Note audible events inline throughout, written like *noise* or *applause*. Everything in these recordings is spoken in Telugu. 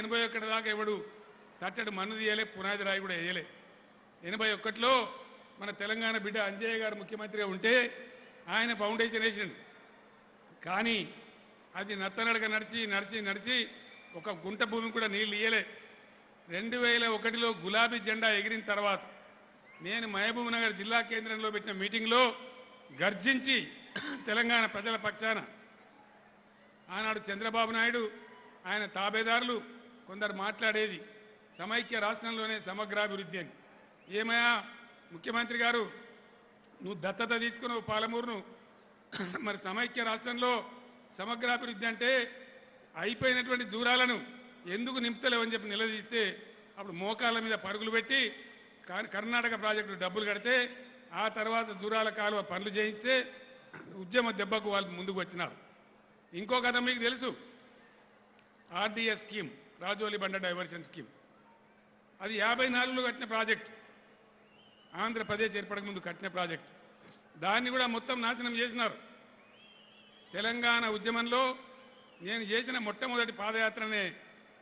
ఎనభై ఒకటి దాకా ఎవడు తట్టడు మన్ను తీయలే పునాది రాయి కూడా వేయలే. ఎనభై ఒక్కటిలో మన తెలంగాణ బిడ్డ అంజయ్య గారు ముఖ్యమంత్రిగా ఉంటే ఆయన ఫౌండేషన్ వేసిండు. కానీ అది నత్తనడక నడిచి నడిచి నడిచి ఒక గుంట భూమి కూడా నీళ్ళు ఇయ్యలే. రెండు వేల ఒకటిలో గులాబీ జెండా ఎగిరిన తర్వాత నేను మహబూబ్ నగర్ జిల్లా కేంద్రంలో పెట్టిన మీటింగ్లో గర్జించి తెలంగాణ ప్రజల పక్షాన ఆనాడు చంద్రబాబు నాయుడు ఆయన తాబేదారులు కొందరు మాట్లాడేది సమైక్య రాష్ట్రంలోనే సమగ్రాభివృద్ధి అని. ఏమయ్యా ముఖ్యమంత్రి గారు నువ్వు దత్తత తీసుకున్నావు పాలమూరును *clears throat* మరి సమైక్య రాష్ట్రంలో సమగ్రాభివృద్ధి అంటే అయిపోయినటువంటి దూరాలను ఎందుకు నింపుతలేవని చెప్పి నిలదీస్తే అప్పుడు మోకాళ్ళ మీద పరుగులు పెట్టి కర్ణాటక ప్రాజెక్టు డబ్బులు కడితే ఆ తర్వాత దూరాల కాలువ పనులు చేయిస్తే ఉద్యమ దెబ్బకు వాళ్ళు ముందుకు వచ్చినారు. ఇంకో కథ మీకు తెలుసు. RDS scheme. రాజోలి బండ డైవర్షన్ స్కీమ్. అది యాభై నాలుగులో కట్టిన ప్రాజెక్ట్. ఆంధ్రప్రదేశ్ ఏర్పడక ముందు కట్టిన ప్రాజెక్ట్. దాన్ని కూడా మొత్తం నాశనం చేసినారు. తెలంగాణ ఉద్యమంలో నేను చేసిన మొట్టమొదటి పాదయాత్రనే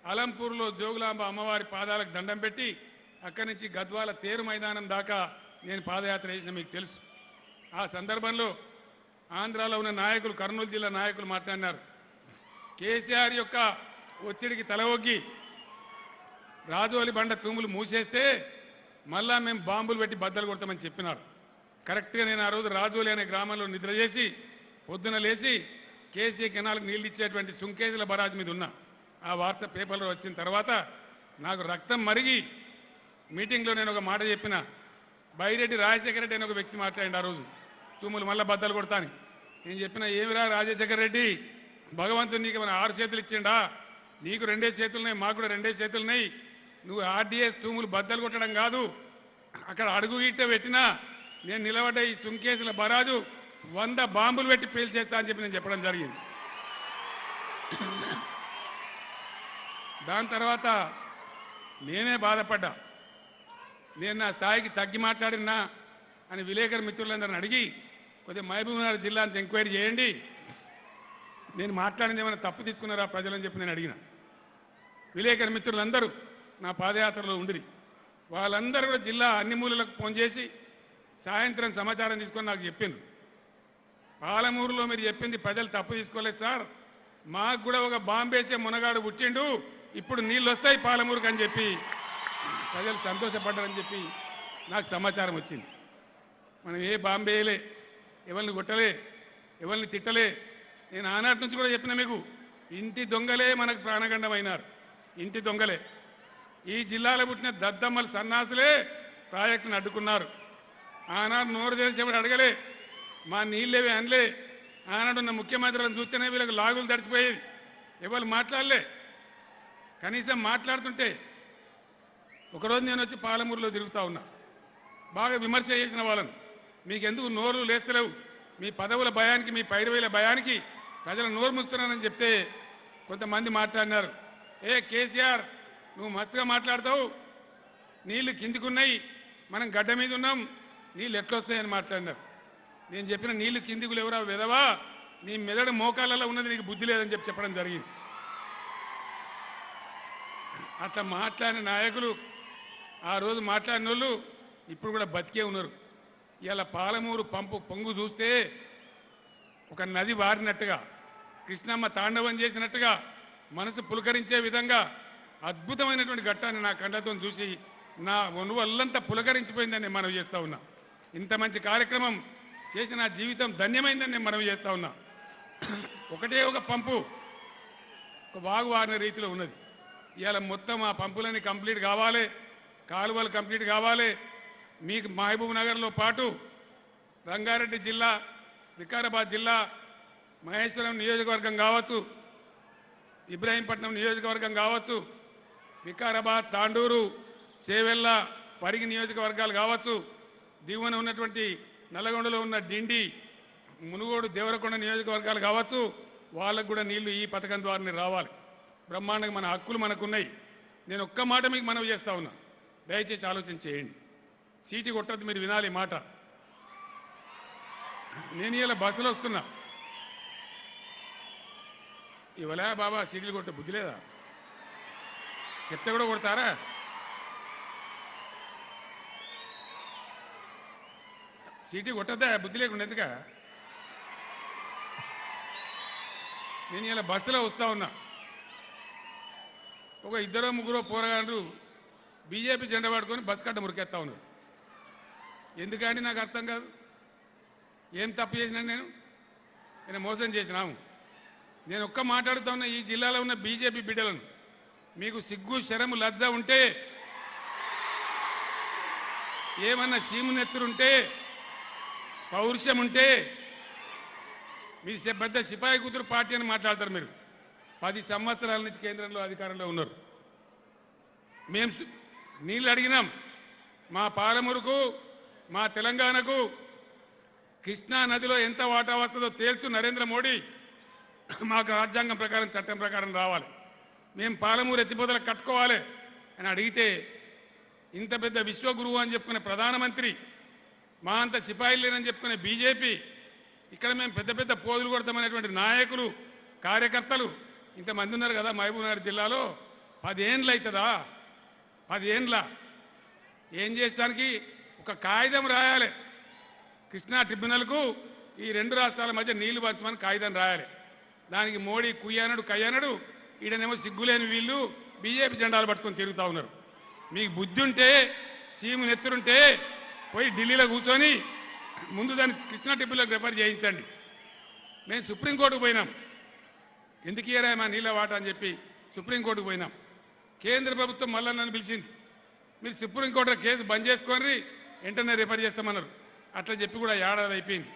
అలంపూర్లో జోగులాంబ అమ్మవారి పాదాలకు దండం పెట్టి అక్కడి నుంచి గద్వాల తేరు మైదానం దాకా నేను పాదయాత్ర చేసిన మీకు తెలుసు. ఆ సందర్భంలో ఆంధ్రాలో ఉన్న నాయకులు కర్నూలు జిల్లా నాయకులు మాట్లాడినారు. కేసీఆర్ యొక్క ఒత్తిడికి తల ఒగ్గి రాజోలి బండ తూములు మూసేస్తే మళ్ళా మేము బాంబులు పెట్టి బద్దలు కొడతామని చెప్పినారు. కరెక్ట్గా నేను ఆ రోజు రాజోలి అనే గ్రామంలో నిద్ర చేసి పొద్దున లేచి కేసీ కెనాల్కి నీళ్ళు ఇచ్చేటువంటి సుంకేజీల బరాజ్ మీద ఉన్నా. ఆ వార్త పేపర్లో వచ్చిన తర్వాత నాకు రక్తం మరిగి మీటింగ్లో నేను ఒక మాట చెప్పిన. బైరెడ్డి రాజశేఖర రెడ్డి అని ఒక వ్యక్తి మాట్లాడి ఆ రోజు. తూములు మళ్ళీ బద్దలు కొడతాను. నేను చెప్పిన ఏమిరా రాజశేఖర రెడ్డి? భగవంతుడు నీకు మన ఆరు చేతులు ఇచ్చిండా? నీకు రెండే చేతులున్నాయి మాకు కూడా రెండే చేతులున్నాయి నువ్వు ఆర్డీఎస్ తూములు బద్దలు కొట్టడం కాదు. అక్కడ అడుగు ఇట్ట పెట్టినా నేను నిలబడ్డ ఈ సుంకేసుల బరాజు వంద బాంబులు పెట్టి పేల్చేస్తా అని చెప్పి నేను చెప్పడం జరిగింది. దాని తర్వాత నేనే బాధపడ్డా. నేను నా స్థాయికి తగ్గి మాట్లాడినా అని విలేకరు మిత్రులందరిని అడిగి కొద్దిగా మహబూబ్నగర్ జిల్లా అంత ఎంక్వైరీ చేయండి. నేను మాట్లాడింది ఏమైనా తప్పు తీసుకున్నారా ప్రజలని చెప్పి నేను అడిగినా. విలేకరి మిత్రులందరూ నా పాదయాత్రలో ఉండిరి. వాళ్ళందరూ కూడా జిల్లా అన్ని మూలలకు ఫోన్ చేసి సాయంత్రం సమాచారం తీసుకొని నాకు చెప్పింది పాలమూరులో మీరు చెప్పింది ప్రజలు తప్పు తీసుకోలేదు సార్. మాకు కూడా ఒక బాంబేసే మునగాడు పుట్టిండు. ఇప్పుడు నీళ్ళు వస్తాయి పాలమూరుకు అని చెప్పి ప్రజలు సంతోషపడ్డారని చెప్పి నాకు సమాచారం వచ్చింది. మనం ఏ బాంబేయలే ఎవరిని కొట్టలే ఎవరిని తిట్టలే. నేను ఆనాటి నుంచి కూడా చెప్పిన మీకు ఇంటి దొంగలే మనకు ప్రాణగండమైనారు. ఇంటి దొంగలే. ఈ జిల్లాలో పుట్టిన దద్దమ్మల సన్నాసులే ప్రాజెక్టును అడ్డుకున్నారు. ఆనాడు నోరు తెలిసేవాడు అడగలే? మా నీళ్ళేవి అనలే ఆనాడున్న ముఖ్యమంత్రులను చూస్తేనే వీళ్ళకి లాగులు తడిచిపోయేది ఎవరు మాట్లాడలే. కనీసం మాట్లాడుతుంటే ఒకరోజు నేను వచ్చి పాలమూరులో తిరుగుతూ ఉన్నా. బాగా విమర్శ చేసిన వాళ్ళను. మీకెందుకు నోరు లేస్తలేవు? మీ పదవుల భయానికి మీ పైరువేల భయానికి ప్రజలు నోరు ముస్తున్నానని చెప్తే కొంతమంది మాట్లాడినారు. ఏ కేసీఆర్ నువ్వు మస్తుగా మాట్లాడతావు. నీళ్ళు కిందికున్నాయి. మనం గడ్డ మీద ఉన్నాం. నీళ్ళు ఎట్లొస్తాయని మాట్లాడినారు నేను చెప్పిన నీళ్ళు కిందికి లేవురా విధవా నీ మెదడు మోకాలలో ఉన్నది నీకు బుద్ధి లేదని చెప్పి చెప్పడం జరిగింది. అట్లా మాట్లాడిన నాయకులు ఆ రోజు మాట్లాడిన వాళ్ళు ఇప్పుడు కూడా బతికే ఉన్నారు. ఇలా పాలమూరు పంపు పొంగు చూస్తే ఒక నది వారినట్టుగా కృష్ణమ్మ తాండవం చేసినట్టుగా మనసు పులకరించే విధంగా అద్భుతమైనటువంటి ఘట్టాన్ని నా కళ్ళతో చూసి నా ఒళ్ళంతా పులకరించిపోయిందని నేను మనవి చేస్తా ఉన్నా. ఇంత మంచి కార్యక్రమం చేసి నా జీవితం ధన్యమైందని నేను మనవి చేస్తా ఉన్నా. ఒకటే ఒక పంపు ఒక వాగు వారిన రీతిలో ఉన్నది. ఇవాళ మొత్తం ఆ పంపులన్నీ కంప్లీట్ కావాలి కాలువలు కంప్లీట్ కావాలి. మీకు మహబూబ్ నగర్లో పాటు రంగారెడ్డి జిల్లా వికారాబాద్ జిల్లా మహేశ్వరం నియోజకవర్గం కావచ్చు. ఇబ్రాహీంపట్నం నియోజకవర్గం కావచ్చు వికారాబాద్ తాండూరు చేవెళ్ళ పరిగి నియోజకవర్గాలు కావచ్చు దిగువన ఉన్నటువంటి నల్లగొండలో ఉన్న డిండి మునుగోడు దేవరకొండ నియోజకవర్గాలు కావచ్చు వాళ్ళకు కూడా నీళ్ళు ఈ పథకం ద్వారానే రావాలి. బ్రహ్మాండంగా మన హక్కులు మనకున్నాయి. నేను ఒక్క మాట మీకు మనవి చేస్తా ఉన్నా. దయచేసి ఆలోచన చేయండి. సీటు కొట్టద్దు మీరు వినాలి మాట. నేను ఇలా బస్సులో వస్తున్నా. ఇవలే బాబా సీట్లు కొట్టే బుద్ధి లేదా? చెప్తే కూడా కొడతారా? సీటీ కొట్టద్దా? బుద్ధి లేకుండా ఎందుక? నేను ఇలా బస్సులో వస్తూ ఉన్నా. ఒక ఇద్దరో ముగ్గురో పోరగాళ్ళు బీజేపీ జెండా పట్టుకొని బస్ కట్ట మురికేస్తా ఉన్నారు. ఎందుకంటే నాకు అర్థం కాదు? ఏం తప్పు చేసినాను నేను? నేను మోసం చేసినాము. నేను ఒక్క మాట్లాడుతా ఉన్న ఈ జిల్లాలో ఉన్న బీజేపీ బిడ్డలను. మీకు సిగ్గు శరము లజ్జ ఉంటే ఏమన్నా సీము నెత్తురుంటే పౌరుషం ఉంటే మీ పెద్ద సిపాయి కూతురు పార్టీ అని మాట్లాడతారు మీరు. పది సంవత్సరాల నుంచి కేంద్రంలో అధికారంలో ఉన్నారు. మేము నీళ్ళు అడిగినాం. మా పాలమూరుకు మా తెలంగాణకు కృష్ణా నదిలో ఎంత వాటా వస్తుందో తేల్చు నరేంద్ర మోడీ. మాకు రాజ్యాంగం ప్రకారం చట్టం ప్రకారం రావాలి. మేము పాలమూరు ఎత్తిపోతలు కట్టుకోవాలి అని అడిగితే ఇంత పెద్ద విశ్వగురువు అని చెప్పుకునే ప్రధానమంత్రి మా అంత సిపాయిలు లేనని చెప్పుకునే బీజేపీ ఇక్కడ మేము పెద్ద పెద్ద పోదులు కొడతామనేటువంటి నాయకులు కార్యకర్తలు ఇంతమంది ఉన్నారు కదా మహబూబ్నగర్ జిల్లాలో పదేండ్లు అవుతుందా పదేండ్ల? ఏం చేయడానికి ఒక కాగితం రాయాలి. కృష్ణా ట్రిబ్యునల్కు ఈ రెండు రాష్ట్రాల మధ్య నీళ్ళు పంచమని కాగితం రాయాలి. దానికి మోడీ కుయ్యానడు కయ్యానడు ఈడనేమో సిగ్గులేని వీళ్ళు బీజేపీ జెండాలు పట్టుకొని తిరుగుతూ ఉన్నారు. మీకు బుద్ధి ఉంటే సీము నెత్తురుంటే పోయి ఢిల్లీలో కూర్చొని ముందు దాన్ని కృష్ణా ట్రిబ్యునల్కి రిఫర్ చేయించండి. మేము సుప్రీంకోర్టుకు పోయినాం. ఎందుకు ఇయరా మా నీళ్ళ వాట అని చెప్పి సుప్రీంకోర్టుకు పోయినాం. కేంద్ర ప్రభుత్వం మళ్ళీ నన్ను పిలిచింది. మీరు సుప్రీంకోర్టులో కేసు బంద్ చేసుకొని వెంటనే రిఫర్ చేస్తామన్నారు. అట్లా చెప్పి కూడా ఏడాది అయిపోయింది.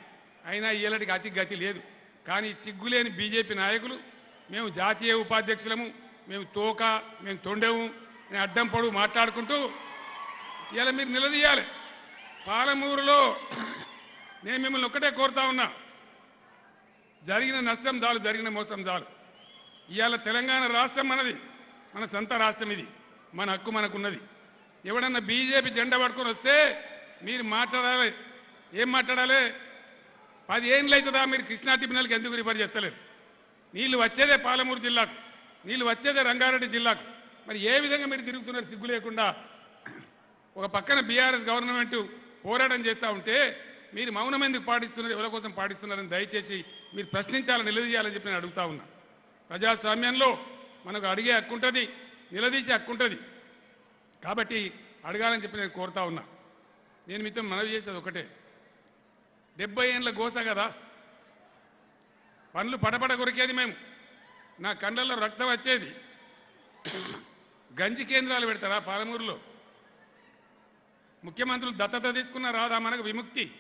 అయినా ఇయ్యలటికి అతి గతి లేదు. కానీ సిగ్గులేని బీజేపీ నాయకులు. మేము జాతీయ ఉపాధ్యక్షులము. మేము తోక మేము తొండెము. మేము అడ్డం పొడుగు మాట్లాడుకుంటూ ఇలా మీరు నిలదీయాలి. పాలమూరులో నేను మిమ్మల్ని ఒక్కటే కోరుతా ఉన్నా. జరిగిన నష్టం చాలు జరిగిన మోసం చాలు. ఇవాళ తెలంగాణ రాష్ట్రం మనది మన సొంత రాష్ట్రం ఇది. మన హక్కు మనకున్నది. ఎవడన్నా బీజేపీ జెండా పట్టుకొని వస్తే మీరు మాట్లాడాలి. ఏం మాట్లాడాలి? పది ఏండ్లు అవుతుందా మీరు కృష్ణా ట్రిబ్యునల్కి ఎందుకు రిఫర్ చేస్తలేరు? నీళ్ళు వచ్చేదే పాలమూరు జిల్లాకు నీళ్ళు వచ్చేదే రంగారెడ్డి జిల్లాకు. మరి ఏ విధంగా మీరు తిరుగుతున్నారు? సిగ్గు లేకుండా ఒక పక్కన బీఆర్ఎస్ గవర్నమెంట్ పోరాటం చేస్తూ ఉంటే మీరు మౌనం ఎందుకు పాటిస్తున్నారు? ఎవరి కోసం పాటిస్తున్నారని దయచేసి మీరు ప్రశ్నించాలని నిలదీయాలని చెప్పి నేను అడుగుతా ఉన్నా. ప్రజాస్వామ్యంలో మనకు అడిగే హక్కు ఉంటుంది నిలదీసే హక్కు ఉంటుంది. కాబట్టి అడగాలని చెప్పి నేను కోరుతా ఉన్నా. నేను మీతో మనవి చేసేది ఒకటే. డెబ్బై ఏళ్ళ గోస కదా. పనులు పడపడ కొరికేది మేము. నా కళ్ళల్లో రక్తం వచ్చేది. గంజి కేంద్రాలు పెడతారా పాలమూరులో? ముఖ్యమంత్రులు దత్తత తీసుకున్న రాదా మనకు విముక్తి.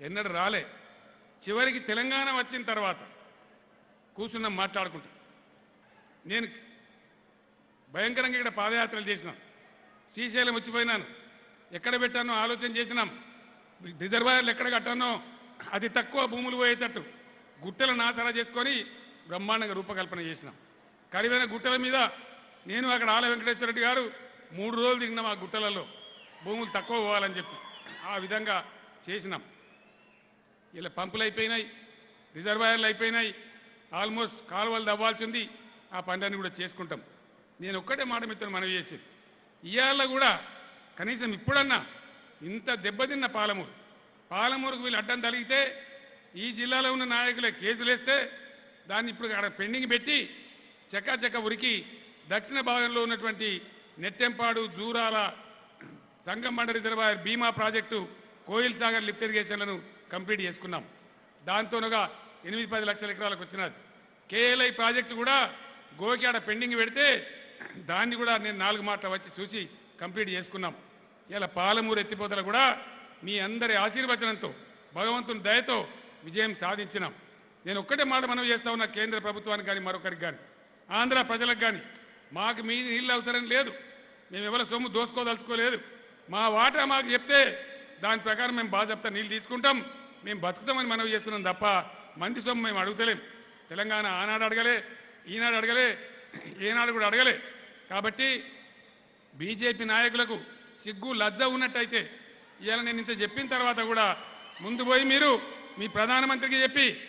ఎన్నడు రాలే. చివరికి తెలంగాణ వచ్చిన తర్వాత కూర్చున్నాం మాట్లాడుకుంటూ. నేను భయంకరంగా ఇక్కడ పాదయాత్రలు చేసినాం. శ్రీశైలం వచ్చిపోయినాను. ఎక్కడ పెట్టానో ఆలోచన చేసినాం. రిజర్వాయర్లు ఎక్కడ కట్టానో అది తక్కువ భూములు పోయేటట్టు గుట్టలు నాసరా చేసుకొని బ్రహ్మాండంగా రూపకల్పన చేసినాం. కరివైన గుట్టల మీద నేను అక్కడ ఆల వెంకటేశ్వర రెడ్డి గారు మూడు రోజులు తిరిగినాం ఆ గుట్టలలో. భూములు తక్కువ పోవాలని చెప్పి ఆ విధంగా చేసినాం. ఇలా పంపులు అయిపోయినాయి రిజర్వాయర్లు అయిపోయినాయి ఆల్మోస్ట్ కాలువలు దవ్వాల్సింది ఆ పనులన్నీ కూడా చేసుకుంటాం. నేను ఒక్కటే మాట మిత్రులు మనవి చేసేది. ఇవాళ కూడా కనీసం ఇప్పుడన్నా ఇంత దెబ్బతిన్న పాలమూరు. పాలమూరుకు వీళ్ళు అడ్డం తలిగితే ఈ జిల్లాలో ఉన్న నాయకులే కేసులేస్తే దాన్ని ఇప్పుడు అక్కడ పెండింగ్ పెట్టి చెక్క చెక్క ఉరికి దక్షిణ భాగంలో ఉన్నటువంటి Nettempadu Jurala సంగమండ reservoir Bhima project Koil Sagar lift ఇరిగేషన్లను complete చేసుకున్నాం. దాంతోనుగా ఎనిమిది పది లక్షల ఎకరాలకు వచ్చినది. కేఎల్ఐ ప్రాజెక్టు కూడా గోకి ఆడ పెండింగ్ పెడితే దాన్ని కూడా నేను నాలుగు మాటలు వచ్చి చూసి కంప్లీట్ చేసుకున్నాం. ఇలా పాలమూరు ఎత్తిపోతలు కూడా మీ అందరి ఆశీర్వచనంతో భగవంతుని దయతో విజయం సాధించినాం. నేను ఒక్కటే మాట మనం చేస్తా ఉన్నా కేంద్ర ప్రభుత్వానికి కానీ మరొకరికి కానీ ఆంధ్ర ప్రజలకు కానీ మాకు మీ నీళ్ళు అవసరం లేదు. మేము ఎవరి సొమ్ము దోసుకోదలుచుకోలేదు. మా వాటా మాకు చెప్తే దాని ప్రకారం మేము బాగా చెప్తా నీళ్ళు తీసుకుంటాం. మేము బతుకుతామని మనవి చేస్తున్నాం తప్ప మంది సొమ్ము మేము అడుగుతలేం. తెలంగాణ ఆనాడు అడగలే ఈనాడు అడగలే ఏనాడు కూడా అడగలే. కాబట్టి బీజేపీ నాయకులకు సిగ్గు లజ్జ ఉన్నట్టయితే ఇవాళ నేను ఇంత చెప్పిన తర్వాత కూడా ముందు పోయి మీరు మీ ప్రధానమంత్రికి చెప్పి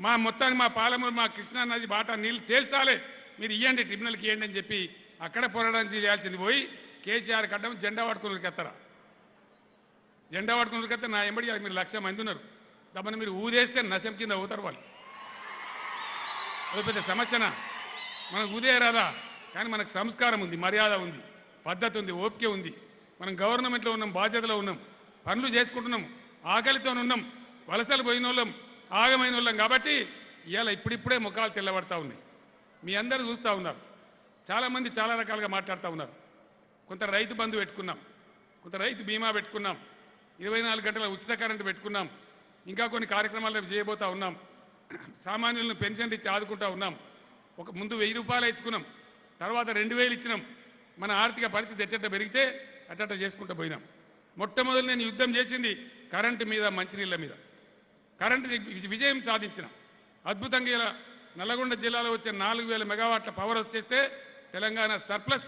మా మొత్తానికి మా పాలమూరు మా కృష్ణా నది బాట నీళ్ళు తేల్చాలి. మీరు ఇవ్వండి ట్రిబ్యునల్కి ఇవ్వండి అని చెప్పి అక్కడ పోరాటం చేయాల్సింది పోయి కేసీఆర్ కట్టడం జెండా పట్టుకుని ఉరికెత్తరా? జెండా పట్టుకుని ఉరికెత్తే నా ఎంబడి మీరు లక్ష మంది ఉన్నారు. దమ్మని మీరు ఊదేస్తే నశం కింద అవుతారు వాళ్ళు. అది పెద్ద సమస్యనా? మనకు ఊదే రాదా కానీ మనకు సంస్కారం ఉంది మర్యాద ఉంది పద్ధతి ఉంది ఓపిక ఉంది. మనం గవర్నమెంట్లో ఉన్నాం బాధ్యతలో ఉన్నాం పనులు చేసుకుంటున్నాం ఆకలితో ఉన్నాం వలసలు పోయిన వాళ్ళం ఆగమైన వాళ్ళం కాబట్టి ఇవాళ ఇప్పుడిప్పుడే ముఖాలు తెల్లబడతా ఉన్నాయి. మీ అందరూ చూస్తూ ఉన్నారు. చాలామంది చాలా రకాలుగా మాట్లాడుతూ ఉన్నారు. కొంత రైతు బంధు పెట్టుకున్నాం కొంత రైతు బీమా పెట్టుకున్నాం ఇరవై నాలుగు గంటల ఉచిత కరెంటు పెట్టుకున్నాం ఇంకా కొన్ని కార్యక్రమాలు చేయబోతా ఉన్నాం. సామాన్యులను పెన్షన్ ఇచ్చి ఆదుకుంటా ఉన్నాం. ఒక ముందు వెయ్యి రూపాయలు ఇచ్చుకున్నాం తర్వాత రెండు వేలు ఇచ్చినాం. మన ఆర్థిక పరిస్థితి ఎట్టట పెరిగితే అట్టట చేసుకుంటూ పోయినాం. మొట్టమొదటి నేను యుద్ధం చేసింది కరెంటు మీద మంచినీళ్ళ మీద. కరెంటు విజయం సాధించిన. అద్భుతంగా ఇలా నల్లగొండ జిల్లాలో వచ్చే నాలుగు వేల మెగావాట్ల పవర్ వచ్చేస్తే తెలంగాణ సర్ప్లస్